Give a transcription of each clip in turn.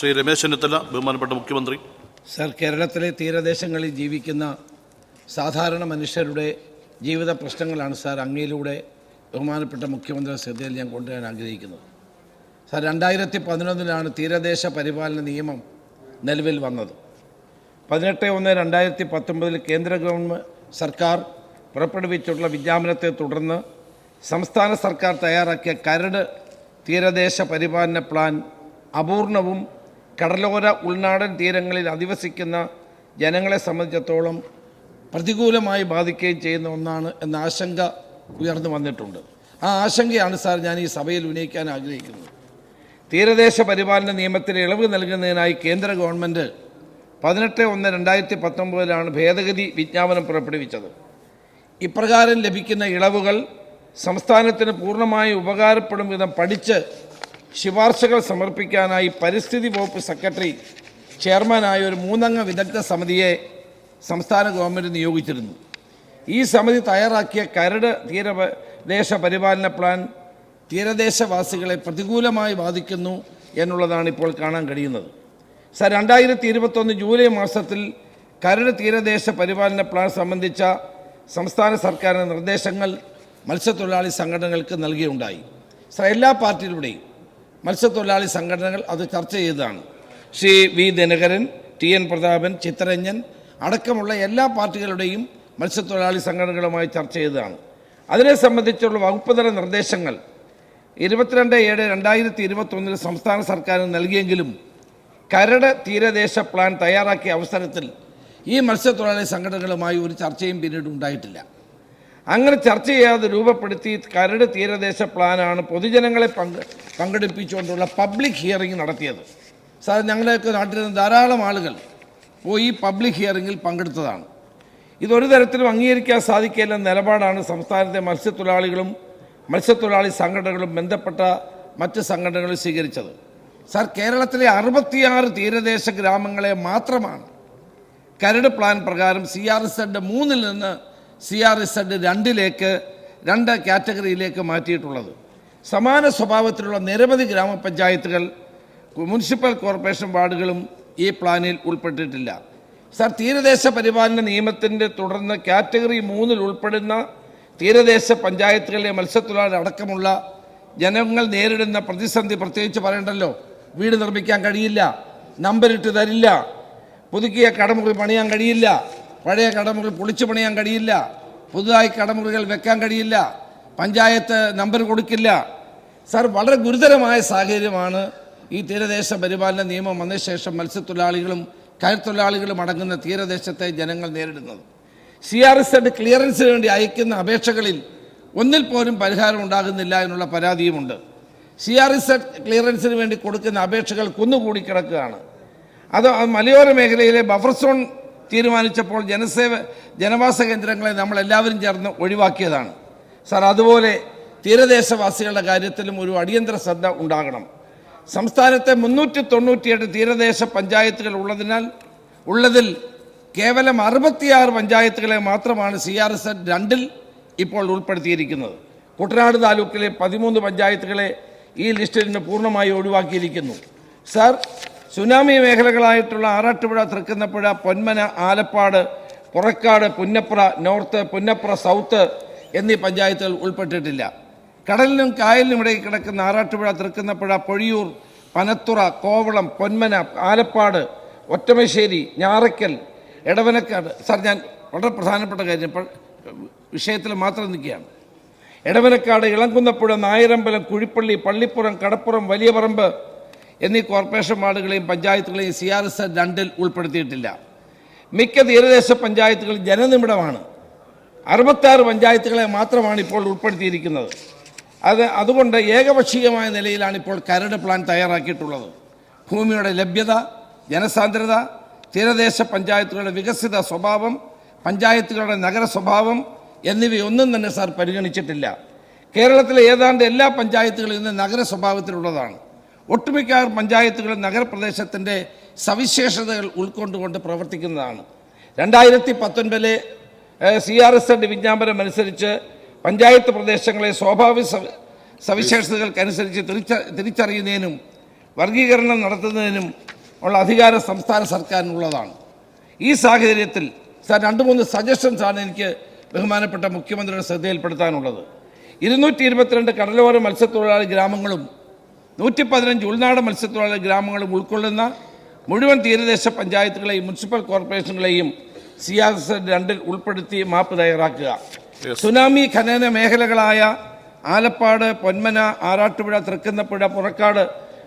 ശ്രീ രമേശ് ചെന്നിത്തല ബഹുമാനപ്പെട്ട മുഖ്യമന്ത്രി. സർ കേരളത്തിലെ തീരദേശങ്ങളിൽ ജീവിക്കുന്ന സാധാരണ മനുഷ്യരുടെ ജീവിത പ്രശ്നങ്ങളാണ് സാർ അങ്ങയിലൂടെ ബഹുമാനപ്പെട്ട മുഖ്യമന്ത്രി ശ്രദ്ധയിൽ ഞാൻ കൊണ്ടുവരാൻ ആഗ്രഹിക്കുന്നത്. സർ രണ്ടായിരത്തി പതിനൊന്നിലാണ് തീരദേശ പരിപാലന നിയമം നിലവിൽ വന്നത്. പതിനെട്ട് ഒന്ന് രണ്ടായിരത്തി പത്തൊമ്പതിൽ കേന്ദ്ര ഗവൺമെന്റ് സർക്കാർ പുറപ്പെടുവിച്ചിട്ടുള്ള വിജ്ഞാപനത്തെ തുടർന്ന് സംസ്ഥാന സർക്കാർ തയ്യാറാക്കിയ കരട് തീരദേശ പരിപാലന പ്ലാൻ അപൂർണവും കടലോര ഉൾനാടൻ തീരങ്ങളിൽ അധിവസിക്കുന്ന ജനങ്ങളെ സംബന്ധിച്ചിടത്തോളം പ്രതികൂലമായി ബാധിക്കുകയും ചെയ്യുന്ന ഒന്നാണ് എന്ന ആശങ്ക ഉയർന്നു വന്നിട്ടുണ്ട്. ആ ആശങ്കയാണ് സാർ ഞാൻ ഈ സഭയിൽ ഉന്നയിക്കാൻ ആഗ്രഹിക്കുന്നത്. തീരദേശ പരിപാലന നിയമത്തിൽ ഇളവ് നൽകുന്നതിനായി കേന്ദ്ര ഗവൺമെന്റ് പതിനെട്ട് ഒന്ന് രണ്ടായിരത്തി പത്തൊമ്പതിലാണ് ഭേദഗതി വിജ്ഞാപനം പുറപ്പെടുവിച്ചത്. ഇപ്രകാരം ലഭിക്കുന്ന ഇളവുകൾ സംസ്ഥാനത്തിന് പൂർണമായി ഉപകാരപ്പെടും വിധം പഠിച്ച് ശുപാർശകൾ സമർപ്പിക്കാനായി പരിസ്ഥിതി വകുപ്പ് സെക്രട്ടറി ചെയർമാനായ ഒരു മൂന്നംഗ വിദഗ്ധ സമിതിയെ സംസ്ഥാന ഗവൺമെന്റ് നിയോഗിച്ചിരുന്നു. ഈ സമിതി തയ്യാറാക്കിയ കരട് തീരദേശ പരിപാലന പ്ലാൻ തീരദേശവാസികളെ പ്രതികൂലമായി ബാധിക്കുന്നു എന്നുള്ളതാണ് ഇപ്പോൾ കാണാൻ കഴിയുന്നത്. സർ രണ്ടായിരത്തി ഇരുപത്തൊന്ന് ജൂലൈ മാസത്തിൽ കരട് തീരദേശ പരിപാലന പ്ലാൻ സംബന്ധിച്ച സംസ്ഥാന സർക്കാരിന്റെ നിർദ്ദേശങ്ങൾ മത്സ്യത്തൊഴിലാളി സംഘടനകൾക്ക് നൽകിയുണ്ടായി. സർ എല്ലാ പാർട്ടിയിലൂടെയും മത്സ്യത്തൊഴിലാളി സംഘടനകൾ അത് ചർച്ച ചെയ്തതാണ്. Shri V Dinakaran T N Prathapan Chittaranjan അടക്കമുള്ള എല്ലാ പാർട്ടികളുടെയും മത്സ്യത്തൊഴിലാളി സംഘടനകളുമായി ചർച്ച ചെയ്തതാണ്. അതിനെ സംബന്ധിച്ചുള്ള വകുപ്പുതല നിർദ്ദേശങ്ങൾ ഇരുപത്തിരണ്ട് ഏഴ് രണ്ടായിരത്തി ഇരുപത്തൊന്നിൽ സംസ്ഥാന സർക്കാരിന് നൽകിയെങ്കിലും കരട് തീരദേശ പ്ലാൻ തയ്യാറാക്കിയ അവസരത്തിൽ ഈ മത്സ്യത്തൊഴിലാളി സംഘടനകളുമായി ഒരു ചർച്ചയും പിന്നീട് ഉണ്ടായിട്ടില്ല. അങ്ങനെ ചർച്ച ചെയ്യാതെ രൂപപ്പെടുത്തി കരട് തീരദേശ പ്ലാനാണ് പൊതുജനങ്ങളെ പങ്ക് പങ്കെടുപ്പിച്ചുകൊണ്ടുള്ള പബ്ലിക് ഹിയറിംഗ് നടത്തിയത്. സാർ ഞങ്ങളുടെയൊക്കെ നാട്ടിൽ നിന്ന് ധാരാളം ആളുകൾ പോയി പബ്ലിക് ഹിയറിംഗിൽ പങ്കെടുത്തതാണ്. ഇതൊരു തരത്തിലും അംഗീകരിക്കാൻ സാധിക്കില്ല നിലപാടാണ് സംസ്ഥാനത്തെ മത്സ്യത്തൊഴിലാളികളും മത്സ്യത്തൊഴിലാളി സംഘടനകളും ബന്ധപ്പെട്ട മറ്റ് സംഘടനകളും സ്വീകരിച്ചത്. സാർ കേരളത്തിലെ അറുപത്തിയാറ് തീരദേശ ഗ്രാമങ്ങളെ മാത്രമാണ് കരട് പ്ലാൻ പ്രകാരം സി ആർ എസ് മൂന്നിൽ നിന്ന് സി ആർ എസ് രണ്ടിലേക്ക് രണ്ട് കാറ്റഗറിയിലേക്ക് മാറ്റിയിട്ടുള്ളത്. സമാന സ്വഭാവത്തിലുള്ള നിരവധി ഗ്രാമപഞ്ചായത്തുകൾ മുനിസിപ്പൽ കോർപ്പറേഷൻ വാർഡുകളും ഈ പ്ലാനിൽ ഉൾപ്പെട്ടിട്ടില്ല. സർ തീരദേശ പരിപാലന നിയമത്തിന്റെ തുടർന്ന് കാറ്റഗറി മൂന്നിൽ ഉൾപ്പെടുന്ന തീരദേശ പഞ്ചായത്തുകളിലെ മത്സ്യത്തൊഴിലാളി അടക്കമുള്ള ജനങ്ങൾ നേരിടുന്ന പ്രതിസന്ധി പ്രത്യേകിച്ച് പറയണ്ടല്ലോ? വീട് നിർമ്മിക്കാൻ കഴിയില്ല നമ്പരിട്ട് തരില്ല പുതുക്കിയ കടമുറി പണിയാൻ കഴിയില്ല പഴയ കടമുറി പൊളിച്ചു പണിയാൻ കഴിയില്ല. പുതുതായി കടമുറികൾ വെക്കാൻ കഴിയില്ല. പഞ്ചായത്ത് നമ്പർ കൊടുക്കില്ല. സാർ വളരെ ഗുരുതരമായ സാഹചര്യമാണ് ഈ തീരദേശ പരിപാലന നിയമം വന്ന ശേഷം മത്സ്യത്തൊഴിലാളികളും കയർത്തൊഴിലാളികളും അടങ്ങുന്ന തീരദേശത്തെ ജനങ്ങൾ നേരിടുന്നത്. സി ആർ എസ് എഡ് ക്ലിയറൻസിന് വേണ്ടി അയക്കുന്ന അപേക്ഷകളിൽ ഒന്നിൽ പോലും പരിഹാരം ഉണ്ടാകുന്നില്ല എന്നുള്ള പരാതിയുമുണ്ട്. സി ആർ എസ് എഡ് ക്ലിയറൻസിന് വേണ്ടി കൊടുക്കുന്ന അപേക്ഷകൾ കുന്നുകൂടി കിടക്കുകയാണ്. അത് മലയോര മേഖലയിലെ ബഫർ സോൺ തീരുമാനിച്ചപ്പോൾ ജനസേവ ജനവാസ കേന്ദ്രങ്ങളെ നമ്മൾ എല്ലാവരും ചേർന്ന് ഒഴിവാക്കിയതാണ്. സാർ അതുപോലെ തീരദേശവാസികളുടെ കാര്യത്തിലും ഒരു അടിയന്തര ശ്രദ്ധ ഉണ്ടാകണം. സംസ്ഥാനത്തെ മുന്നൂറ്റി തൊണ്ണൂറ്റിയെട്ട് തീരദേശ പഞ്ചായത്തുകൾ ഉള്ളതിനാൽ ഉള്ളതിൽ കേവലം അറുപത്തിയാറ് പഞ്ചായത്തുകളെ മാത്രമാണ് സി ആർ എസ് രണ്ടിൽ ഇപ്പോൾ ഉൾപ്പെടുത്തിയിരിക്കുന്നത്. കുട്ടനാട് താലൂക്കിലെ പതിമൂന്ന് പഞ്ചായത്തുകളെ ഈ ലിസ്റ്റിൽ നിന്ന് പൂർണമായി ഒഴിവാക്കിയിരിക്കുന്നു. സാർ സുനാമി മേഖലകളായിട്ടുള്ള ആറാട്ടുപുഴ തൃക്കുന്നപ്പുഴ പൊന്മന ആലപ്പാട് പുറക്കാട് പുന്നപ്ര നോർത്ത് പുന്നപ്ര സൗത്ത് എന്നീ പഞ്ചായത്തുകൾ ഉൾപ്പെട്ടിട്ടില്ല. കടലിനും കായലിനും ഇടയിൽ കിടക്കുന്ന ആറാട്ടുപുഴ തൃക്കുന്നപ്പുഴ പൊഴിയൂർ പനത്തുറ കോവളം പൊന്മന ആലപ്പാട് ഒറ്റമശ്ശേരി ഞാറയ്ക്കൽ എടവനക്കാട്. സാർ ഞാൻ വളരെ പ്രധാനപ്പെട്ട കാര്യം വിഷയത്തിൽ മാത്രം നിൽക്കുകയാണ്. എടവനക്കാട് ഇളങ്കുന്നപ്പുഴ നായരമ്പലം കുഴിപ്പള്ളി പള്ളിപ്പുറം കടപ്പുറം വലിയ പറമ്പ് എന്നീ കോർപ്പറേഷൻ വാർഡുകളെയും പഞ്ചായത്തുകളെയും സി ആർ എസ് രണ്ടിൽ ഉൾപ്പെടുത്തിയിട്ടില്ല. മിക്ക തീരദേശ പഞ്ചായത്തുകൾ ജനനിമിടമാണ് അറുപത്താറ് പഞ്ചായത്തുകളെ മാത്രമാണ് ഇപ്പോൾ ഉൾപ്പെടുത്തിയിരിക്കുന്നത്. അത് അതുകൊണ്ട് ഏകപക്ഷീയമായ നിലയിലാണ് ഇപ്പോൾ കരട് പ്ലാൻ തയ്യാറാക്കിയിട്ടുള്ളത്. ഭൂമിയുടെ ലഭ്യത ജനസാന്ദ്രത തീരദേശ പഞ്ചായത്തുകളുടെ വികസിത സ്വഭാവം പഞ്ചായത്തുകളുടെ നഗര സ്വഭാവം എന്നിവയൊന്നും തന്നെ സാർ പരിഗണിച്ചിട്ടില്ല. കേരളത്തിലെ ഏതാണ്ട് എല്ലാ പഞ്ചായത്തുകളും ഇന്ന് നഗര സ്വഭാവത്തിലുള്ളതാണ്. ഒട്ടുമിക്ക പഞ്ചായത്തുകളും നഗരപ്രദേശത്തിന്റെ സവിശേഷതകൾ ഉൾക്കൊണ്ടുകൊണ്ട് പ്രവർത്തിക്കുന്നതാണ്. രണ്ടായിരത്തി പത്തൊൻപതിലെ സി ആർ എസ് എഡ് വിജ്ഞാപനം അനുസരിച്ച് പഞ്ചായത്ത് പ്രദേശങ്ങളെ സ്വാഭാവിക സവി- സവിശേഷതകൾക്കനുസരിച്ച് തിരിച്ച തിരിച്ചറിയുന്നതിനും വർഗീകരണം നടത്തുന്നതിനും ഉള്ള അധികാരം സംസ്ഥാന സർക്കാരിനുള്ളതാണ്. ഈ സാഹചര്യത്തിൽ സാർ രണ്ട് മൂന്ന് സജഷൻസാണ് എനിക്ക് ബഹുമാനപ്പെട്ട മുഖ്യമന്ത്രിയുടെ ശ്രദ്ധയിൽപ്പെടുത്താനുള്ളത്. ഇരുന്നൂറ്റി ഇരുപത്തിരണ്ട് കടലോര മത്സ്യത്തൊഴിലാളി ഗ്രാമങ്ങളും നൂറ്റി പതിനഞ്ച് ഉൾനാട് മത്സ്യത്തൊഴിലാളി ഗ്രാമങ്ങളും ഉൾക്കൊള്ളുന്ന മുഴുവൻ തീരദേശ പഞ്ചായത്തുകളെയും മുനിസിപ്പൽ കോർപ്പറേഷനുകളെയും സി ആർ എസ് രണ്ടിൽ ഉൾപ്പെടുത്തി മാപ്പ് തയ്യാറാക്കുക. സുനാമി ഖനന മേഖലകളായ ആലപ്പാട് പൊന്മന ആറാട്ടുപുഴ തൃക്കുന്നപ്പുഴ പുറക്കാട്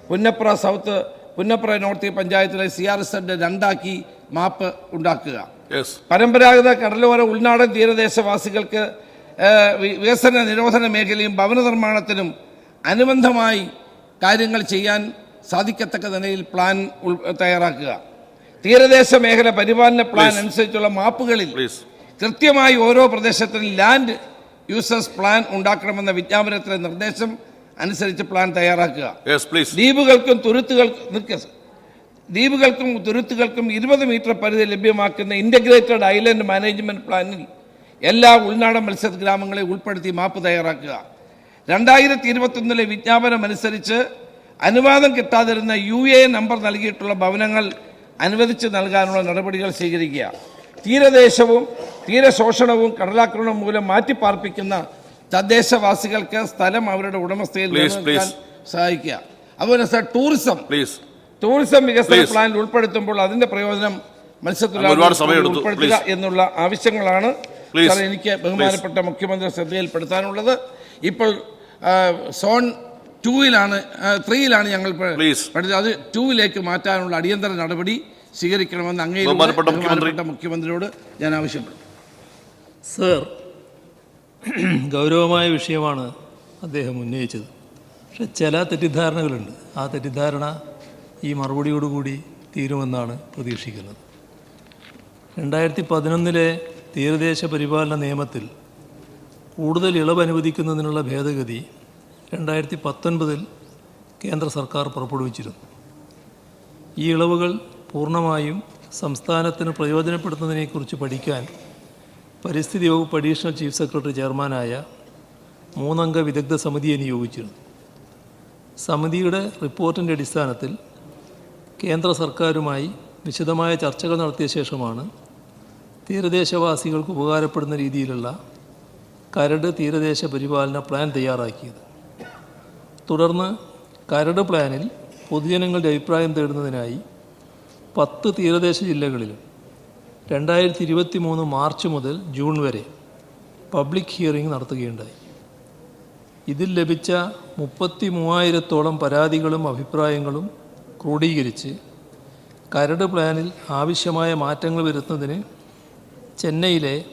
പുന്നപ്ര സൗത്ത് പുന്നപ്ര നോർത്ത് പഞ്ചായത്തിലെ സി ആർ എസ് രണ്ടാക്കി മാപ്പ് ഉണ്ടാക്കുക. പരമ്പരാഗത കടലോര ഉൾനാടൻ തീരദേശവാസികൾക്ക് വികസന നിരോധന മേഖലയും ഭവന നിർമ്മാണത്തിനും അനുബന്ധമായി കാര്യങ്ങൾ ചെയ്യാൻ സാധിക്കത്തക്ക നിലയിൽ പ്ലാൻ തയ്യാറാക്കുക. തീരദേശ മേഖല പരിപാലന പ്ലാൻ അനുസരിച്ചുള്ള മാപ്പുകളിൽ കൃത്യമായി ഓരോ പ്രദേശത്തിനും ലാൻഡ് യൂസേഴ്സ് പ്ലാൻ ഉണ്ടാക്കണമെന്ന വിജ്ഞാപനത്തിലെ നിർദ്ദേശം അനുസരിച്ച് പ്ലാൻ തയ്യാറാക്കുക. ദ്വീപുകൾക്കും തുരുത്തുകൾക്കും ദ്വീപുകൾക്കും തുരുത്തുകൾക്കും ഇരുപത് മീറ്റർ പരിധി ലഭ്യമാക്കുന്ന ഇന്റഗ്രേറ്റഡ് ഐലൻഡ് മാനേജ്മെന്റ് പ്ലാനിൽ എല്ലാ ഉൾനാടൻ മത്സ്യ ഗ്രാമങ്ങളെ ഉൾപ്പെടുത്തി മാപ്പ് തയ്യാറാക്കുക. രണ്ടായിരത്തി ഇരുപത്തൊന്നിലെ വിജ്ഞാപനം അനുസരിച്ച് അനുവാദം കിട്ടാതിരുന്ന യു എ നമ്പർ നൽകിയിട്ടുള്ള ഭവനങ്ങൾ അനുവദിച്ച് നൽകാനുള്ള നടപടികൾ സ്വീകരിക്കുക. തീരദേശവും തീരശോഷണവും കടലാക്രമണം മൂലം മാറ്റിപ്പാർപ്പിക്കുന്ന തദ്ദേശവാസികൾക്ക് സ്ഥലം അവരുടെ ഉടമസ്ഥയിൽ സഹായിക്കുക. അതുപോലെ സാർ ടൂറിസം. പ്ലീസ് ടൂറിസം വികസന പ്ലാനിൽ ഉൾപ്പെടുത്തുമ്പോൾ അതിന്റെ പ്രയോജനം മത്സ്യത്തൊഴിലാളികൾ. ഉൾപ്പെടുത്തുക എന്നുള്ള ആവശ്യങ്ങളാണ് സാർ എനിക്ക് ബഹുമാനപ്പെട്ട മുഖ്യമന്ത്രി ശ്രദ്ധയിൽപ്പെടുത്താനുള്ളത്. ഇപ്പോൾ സോൺ ടൂവിലാണ് ത്രീയിലാണ് ഞങ്ങൾ. പഠിച്ചത്. അത് ടൂവിലേക്ക് മാറ്റാനുള്ള അടിയന്തര നടപടി സ്വീകരിക്കണമെന്ന് അങ്ങേ. ബഹുമാനപ്പെട്ട മുഖ്യമന്ത്രിയോട് ഞാൻ ആവശ്യപ്പെടും സർ ഗൗരവമായ വിഷയമാണ് അദ്ദേഹം ഉന്നയിച്ചത്. പക്ഷെ ചില തെറ്റിദ്ധാരണകളുണ്ട്. ആ തെറ്റിദ്ധാരണ ഈ മറുപടിയോടുകൂടി തീരുമെന്നാണ് പ്രതീക്ഷിക്കുന്നത്. രണ്ടായിരത്തി പതിനൊന്നിലെ തീരദേശ പരിപാലന നിയമത്തിൽ കൂടുതൽ ഇളവ് അനുവദിക്കുന്നതിനുള്ള ഭേദഗതി രണ്ടായിരത്തി പത്തൊൻപതിൽ കേന്ദ്ര സർക്കാർ പുറപ്പെടുവിച്ചിരുന്നു. ഈ ഇളവുകൾ പൂർണമായും സംസ്ഥാനത്തിന് പ്രയോജനപ്പെടുത്തുന്നതിനെക്കുറിച്ച് പഠിക്കാൻ പരിസ്ഥിതി വകുപ്പ് അഡീഷണൽ ചീഫ് സെക്രട്ടറി ചെയർമാനായ മൂന്നംഗ വിദഗ്ധ സമിതിയെ നിയോഗിച്ചിരുന്നു സമിതിയുടെ റിപ്പോർട്ടിന്റെ അടിസ്ഥാനത്തിൽ കേന്ദ്ര സർക്കാരുമായി വിശദമായ ചർച്ചകൾ നടത്തിയ ശേഷമാണ് തീരദേശവാസികൾക്ക് ഉപകാരപ്പെടുന്ന രീതിയിലുള്ള കരട് തീരദേശ പരിപാലന പ്ലാൻ തയ്യാറാക്കിയത്. തുടർന്ന് കരട് പ്ലാനിൽ പൊതുജനങ്ങളുടെ അഭിപ്രായം തേടുന്നതിനായി പത്ത് തീരദേശ ജില്ലകളിലും രണ്ടായിരത്തി ഇരുപത്തി മൂന്ന് മാർച്ച് മുതൽ ജൂൺ വരെ പബ്ലിക് ഹിയറിംഗ് നടത്തുകയുണ്ടായി. ഇതിൽ ലഭിച്ച മുപ്പത്തി മൂവായിരത്തോളം പരാതികളും അഭിപ്രായങ്ങളും ക്രോഡീകരിച്ച് കരട് പ്ലാനിൽ ആവശ്യമായ മാറ്റങ്ങൾ വരുത്തുന്നതിന് ചെന്നൈയിലെ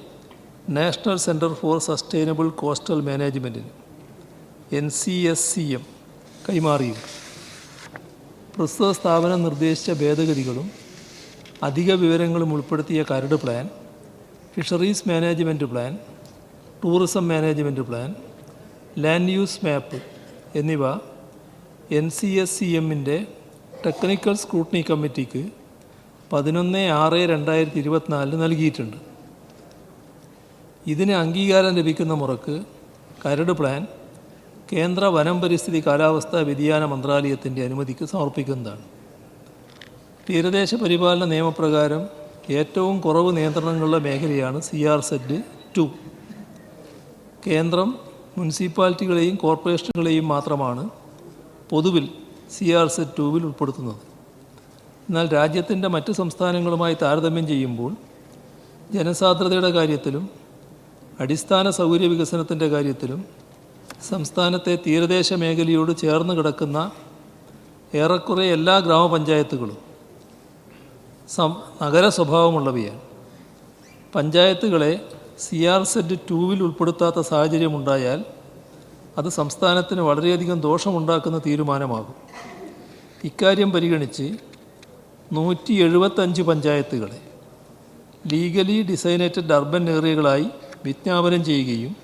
national centre for sustainable coastal മാനേജ്മെന്റിന് N C S C M കൈമാറിയും പ്രസ്തുത സ്ഥാപനം നിർദ്ദേശിച്ച ഭേദഗതികളും അധിക വിവരങ്ങളും ഉൾപ്പെടുത്തിയ കരട് plan fisheries management plan tourism management plan land use map എന്നിവ എൻ സി എസ് സി എമ്മിന്റെ ടെക്നിക്കൽ സ്ക്രൂട്ടനി കമ്മിറ്റിക്ക് പതിനൊന്ന് ആറ് രണ്ടായിരത്തി ഇരുപത്തിനാലിന് നൽകിയിട്ടുണ്ട്. ഇതിന് അംഗീകാരം ലഭിക്കുന്ന മുറക്ക് കരട് പ്ലാൻ കേന്ദ്ര വനം പരിസ്ഥിതി കാലാവസ്ഥാ വ്യതിയാന മന്ത്രാലയത്തിന്റെ അനുമതിക്ക് സമർപ്പിക്കുന്നതാണ്. തീരദേശ പരിപാലന നിയമപ്രകാരം ഏറ്റവും കുറവ് നിയന്ത്രണങ്ങളുടെ മേഖലയാണ് സി ആർ സെഡ് ടു കേന്ദ്രം മുനിസിപ്പാലിറ്റികളെയും കോർപ്പറേഷനുകളെയും മാത്രമാണ് പൊതുവിൽ സി ആർ സെഡ് ടുവിൽ ഉൾപ്പെടുത്തുന്നത്. എന്നാൽ രാജ്യത്തിന്റെ മറ്റ് സംസ്ഥാനങ്ങളുമായി താരതമ്യം ചെയ്യുമ്പോൾ ജനസാന്ദ്രതയുടെ കാര്യത്തിലും അടിസ്ഥാന സൗകര്യ വികസനത്തിന്റെ കാര്യത്തിലും സംസ്ഥാനത്തെ തീരദേശ മേഖലയോട് ചേർന്ന് കിടക്കുന്ന ഏറെക്കുറെ എല്ലാ ഗ്രാമപഞ്ചായത്തുകളും നഗര സ്വഭാവമുള്ളവയാണ്. പഞ്ചായത്തുകളെ സി ആർ സെഡ് ടൂവിൽ ഉൾപ്പെടുത്താത്ത സാഹചര്യമുണ്ടായാൽ അത് സംസ്ഥാനത്തിന് വളരെയധികം ദോഷമുണ്ടാക്കുന്ന തീരുമാനമാകും. ഇക്കാര്യം പരിഗണിച്ച് നൂറ്റി എഴുപത്തഞ്ച് പഞ്ചായത്തുകളെ ലീഗലി ഡിസൈനേറ്റഡ് അർബൻ ഏരിയകളായി വിജ്ഞാപനം ചെയ്യുകയും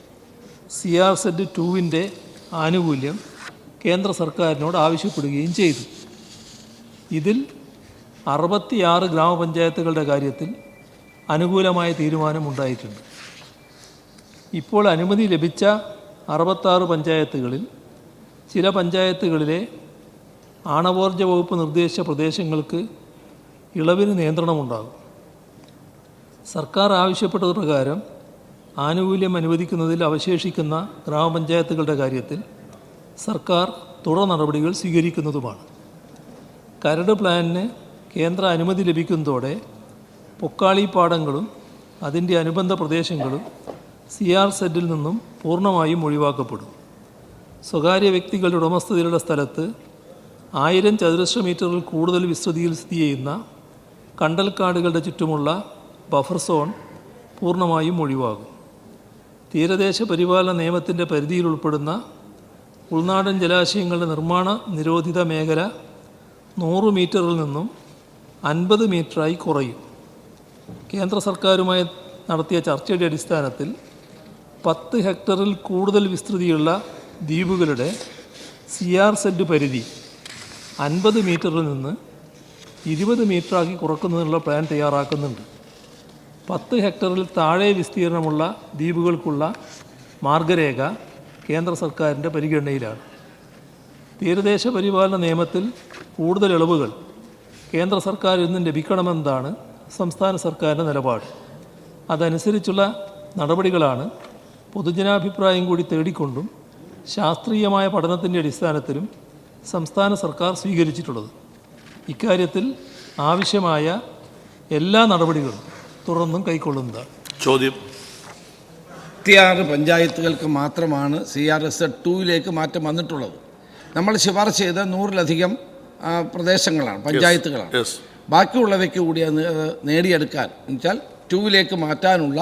സി ആർ സെഡ് ടുവിന്റെ ആനുകൂല്യം കേന്ദ്ര സർക്കാരിനോട് ആവശ്യപ്പെടുകയും ചെയ്തു. ഇതിൽ അറുപത്തിയാറ് ഗ്രാമപഞ്ചായത്തുകളുടെ കാര്യത്തിൽ അനുകൂലമായ തീരുമാനമുണ്ടായിട്ടുണ്ട്. ഇപ്പോൾ അനുമതി ലഭിച്ച അറുപത്താറ് പഞ്ചായത്തുകളിൽ ചില പഞ്ചായത്തുകളിലെ ആണവോർജ വകുപ്പ് നിർദ്ദേശ പ്രദേശങ്ങൾക്ക് ഇളവിന് നിയന്ത്രണമുണ്ടാകും. സർക്കാർ ആവശ്യപ്പെട്ടത് പ്രകാരം ആനുകൂല്യം അനുവദിക്കുന്നതിൽ അവശേഷിക്കുന്ന ഗ്രാമപഞ്ചായത്തുകളുടെ കാര്യത്തിൽ സർക്കാർ തുടർ നടപടികൾ സ്വീകരിക്കുന്നതുമാണ്. കരട് പ്ലാനിന് കേന്ദ്ര അനുമതി ലഭിക്കുന്നതോടെ പൊക്കാളി പാടങ്ങളും അതിന്റെ അനുബന്ധ പ്രദേശങ്ങളും സി ആർ സെറ്റിൽ നിന്നും പൂർണമായും ഒഴിവാക്കപ്പെടും. സ്വകാര്യ വ്യക്തികളുടെ ഉടമസ്ഥതയിലുള്ള സ്ഥലത്ത് ആയിരം ചതുരശ്ര മീറ്ററിൽ കൂടുതൽ വിസ്തൃതിയിൽ സ്ഥിതി ചെയ്യുന്ന കണ്ടൽക്കാടുകളുടെ ചുറ്റുമുള്ള ബഫർ സോൺ പൂർണമായും ഒഴിവാകും. തീരദേശ പരിപാലന നിയമത്തിന്റെ പരിധിയിൽ ഉൾപ്പെടുന്ന ഉൾനാടൻ ജലാശയങ്ങളുടെ നിർമ്മാണ നിരോധിത മേഖല നൂറ് മീറ്ററിൽ നിന്നും അൻപത് മീറ്ററായി കുറയും. കേന്ദ്ര സർക്കാരുമായി നടത്തിയ ചർച്ചയുടെ അടിസ്ഥാനത്തിൽ പത്ത് ഹെക്ടറിൽ കൂടുതൽ വിസ്തൃതിയുള്ള ദ്വീപുകളുടെ സി ആർ സെഡ് പരിധി അൻപത് മീറ്ററിൽ നിന്ന് ഇരുപത് മീറ്ററാക്കി കുറക്കുന്നതിനുള്ള പ്ലാൻ തയ്യാറാക്കുന്നുണ്ട്. പത്ത് ഹെക്ടറിൽ താഴെ വിസ്തീർണമുള്ള ദ്വീപുകൾക്കുള്ള മാർഗരേഖ കേന്ദ്ര സർക്കാരിന്റെ പരിഗണനയിലാണ്. തീരദേശ പരിപാലന നിയമത്തിൽ കൂടുതൽ ഇളവുകൾ കേന്ദ്ര സർക്കാരിൽ നിന്നും ലഭിക്കണമെന്നതാണ് സംസ്ഥാന സർക്കാരിന്റെ നിലപാട്. അതനുസരിച്ചുള്ള നടപടികളാണ് പൊതുജനാഭിപ്രായം കൂടി തേടിക്കൊണ്ടും ശാസ്ത്രീയമായ പഠനത്തിന്റെ അടിസ്ഥാനത്തിലും സംസ്ഥാന സർക്കാർ സ്വീകരിച്ചിട്ടുള്ളത്. ഇക്കാര്യത്തിൽ ആവശ്യമായ എല്ലാ നടപടികളും തുടർന്നും കൈക്കൊള്ളുന്നത്. ചോദ്യം. ഇരുപത്തിയാറ് പഞ്ചായത്തുകൾക്ക് മാത്രമാണ് സി ആർ എസ് ടൂയിലേക്ക് മാറ്റം വന്നിട്ടുള്ളത്. നമ്മൾ ശുപാർശ ചെയ്ത നൂറിലധികം പ്രദേശങ്ങളാണ് പഞ്ചായത്തുകളാണ്. ബാക്കിയുള്ളവയ്ക്ക് കൂടി അത് നേടിയെടുക്കാൻ എന്നുവെച്ചാൽ ടൂവിലേക്ക് മാറ്റാനുള്ള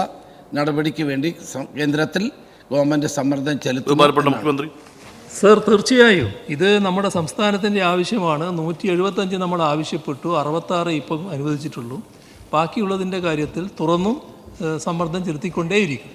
നടപടിക്ക് വേണ്ടി കേന്ദ്രത്തിൽ ഗവൺമെന്റ് സമ്മർദ്ദം ചെലുത്തും മുഖ്യമന്ത്രി. സർ തീർച്ചയായും ഇത് നമ്മുടെ സംസ്ഥാനത്തിന്റെ ആവശ്യമാണ്. നൂറ്റി എഴുപത്തഞ്ച് നമ്മൾ ആവശ്യപ്പെട്ടു അറുപത്താറ് ഇപ്പം അനുവദിച്ചിട്ടുള്ളൂ. ബാക്കിയുള്ളതിന്റെ കാര്യത്തിൽ തുറന്നും സമ്മർദ്ദം ചെലുത്തിക്കൊണ്ടേയിരിക്കും.